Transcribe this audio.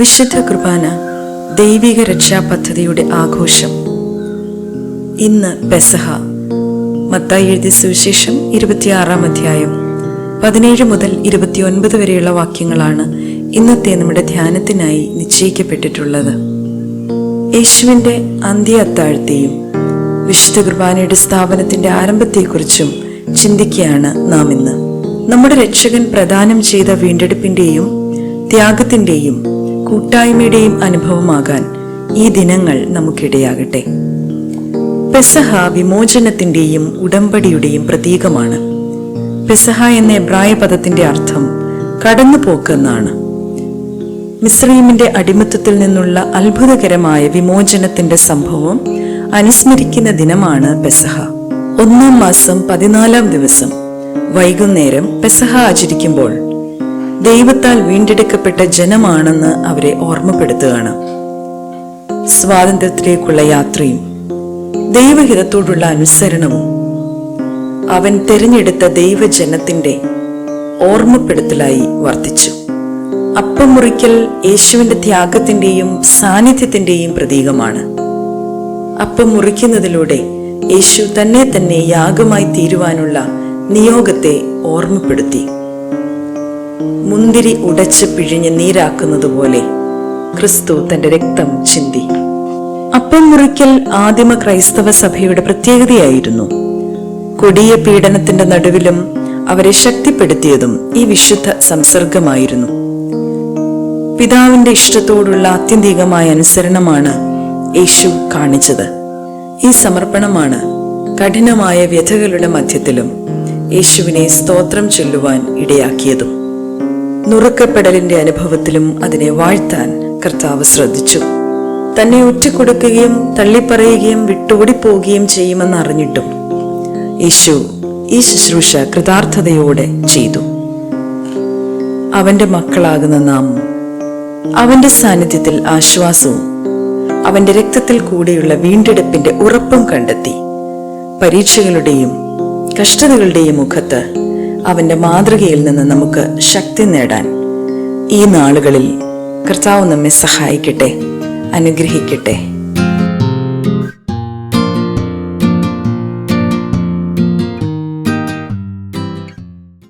വിശുദ്ധ കുർബാന ദൈവിക രക്ഷാ പദ്ധതിയുടെ ആഘോഷം. ഇന്ന് പെസഹ. മത്തായി എഴുതിയ സുവിശേഷം ഇരുപത്തിയാറാം അധ്യായം പതിനേഴ് മുതൽ ഇരുപത്തിയൊൻപത് വരെയുള്ള വാക്യങ്ങളാണ് ഇന്നത്തെ നമ്മുടെ ധ്യാനത്തിനായി നിശ്ചയിക്കപ്പെട്ടിട്ടുള്ളത്. യേശുവിന്റെ അന്ത്യ അത്താഴത്തെയും വിശുദ്ധ കുർബാനയുടെ സ്ഥാപനത്തിന്റെ ആരംഭത്തെക്കുറിച്ചും ചിന്തിക്കുകയാണ് നാം ഇന്ന്. നമ്മുടെ രക്ഷകൻ പ്രദാനം ചെയ്ത വീണ്ടെടുപ്പിന്റെയും ത്യാഗത്തിന്റെയും കൂട്ടായ്മയുടെയും അനുഭവമാകാൻ ഈ ദിനങ്ങൾ നമുക്കിടയാകട്ടെ. പെസഹ വിമോചനത്തിന്റെയും ഉടമ്പടിയുടെയും പ്രതീകമാണ്. പെസഹ എന്ന എബ്രായ പദത്തിന്റെ അർത്ഥം കടന്നുപോക്ക് എന്നാണ്. മിസ്രീമിന്റെ അടിമത്തത്തിൽ നിന്നുള്ള അത്ഭുതകരമായ വിമോചനത്തിന്റെ സംഭവം അനുസ്മരിക്കുന്ന ദിനമാണ് പെസഹ. ഒന്നാം മാസം പതിനാലാം ദിവസം വൈകുന്നേരം പെസഹ ആചരിക്കുമ്പോൾ ദൈവത്താൽ വീണ്ടെടുക്കപ്പെട്ട ജനമാണെന്ന് അവരെ ഓർമ്മപ്പെടുത്തുകയാണ്. സ്വാതന്ത്ര്യത്തിലേക്കുള്ള യാത്രയും ദൈവഹിതത്തോടുള്ള അനുസരണവും അവൻ തിരഞ്ഞെടുത്ത ദൈവജനത്തിന്റെ ഓർമ്മപ്പെടുത്തലായി വർദ്ധിച്ചു അപ്പം മുറിക്കൽ യേശുവിന്റെ ത്യാഗത്തിന്റെയും സാന്നിധ്യത്തിന്റെയും പ്രതീകമാണ്. അപ്പം മുറിക്കുന്നതിലൂടെ യേശു തന്നെ തന്നെ യാഗമായി തീരുവാനുള്ള നിയോഗത്തെ ഓർമ്മപ്പെടുത്തി. മുന്തിരി ഉടച്ച് പിഴിഞ്ഞ് നീരാക്കുന്നത് പോലെ ക്രിസ്തു തന്റെ രക്തം ചിന്തി. അപ്പം മുറിക്കൽ ആദിമ ക്രൈസ്തവ സഭയുടെ പ്രത്യേകതയായിരുന്നു. കൊടിയ പീഡനത്തിന്റെ നടുവിലും അവരെ ശക്തിപ്പെടുത്തിയതും ഈ വിശുദ്ധ സംസർഗമായിരുന്നു. പിതാവിന്റെ ഇഷ്ടത്തോടുള്ള ആത്യന്തികമായ അനുസരണമാണ് യേശു കാണിച്ചത്. ഈ സമർപ്പണമാണ് കഠിനമായ വ്യഥകളുടെ മധ്യത്തിലും യേശുവിനെ സ്തോത്രം ചൊല്ലുവാൻ ഇടയാക്കിയതും. നുറുക്കപ്പെടലിന്റെ അനുഭവത്തിലും അതിനെ വാഴ്ത്താൻ കർത്താവ് ശ്രദ്ധിച്ചു. തന്നെ ഒറ്റക്കൊടുക്കുകയും തള്ളിപ്പറയുകയും വിട്ടോടിപ്പോവുകയും ചെയ്യുമെന്ന് അറിഞ്ഞിട്ടും യേശു ഈ ശുശ്രൂഷ കൃതാർത്ഥതയോടെ ചെയ്തു. അവന്റെ മക്കളാകുന്ന നാം അവന്റെ സാന്നിധ്യത്തിൽ ആശ്വാസവും അവന്റെ രക്തത്തിൽ കൂടെയുള്ള വീണ്ടെടുപ്പിന്റെ ഉറപ്പും കണ്ടെത്തി. പരീക്ഷകളുടെയും കഷ്ടതകളുടെയും മുഖത്ത് അവന്റെ മാതൃകയിൽ നിന്ന് നമുക്ക് ശക്തി നേടാൻ ഈ നാളുകളിൽ കർത്താവ് നമ്മെ സഹായിക്കട്ടെ അനുഗ്രഹിക്കട്ടെ.